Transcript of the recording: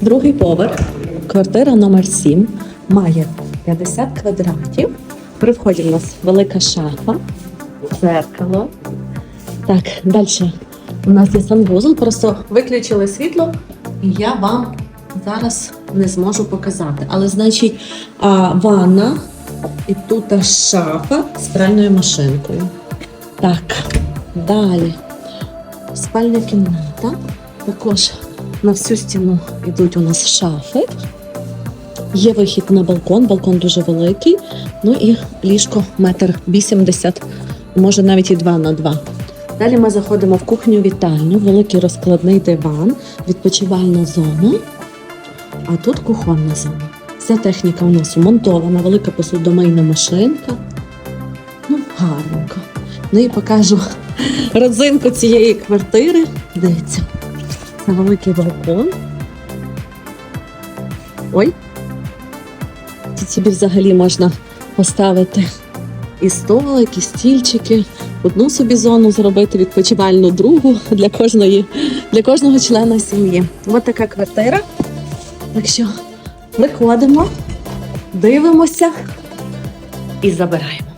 Другий поверх, квартира номер 7, має 50 квадратів. При вході в нас велика шафа, дзеркало. Так, далі у нас є санвузол, просто виключили світло, і я вам зараз не зможу показати. Але, значить, ванна і тут шафа з пральною машинкою. Так, далі. Спальня кімната. Також на всю стіну йдуть у нас шафи. Є вихід на балкон, балкон дуже великий. Ну і ліжко метр вісімдесят, може навіть і два на два. Далі ми заходимо в кухню вітальню, великий розкладний диван, відпочивальна зона. А тут кухонна зона. Вся техніка у нас умонтована, велика посудомийна машинка. Ну, гарненько. Ну і покажу родзинку цієї квартири. Дивіться, це великий балкон. Ой. Тут собі взагалі можна поставити і столик, і стільчики, одну собі зону зробити відпочивальну, другу для кожної, для кожного члена сім'ї. Ось така квартира. Так що виходимо, дивимося і забираємо.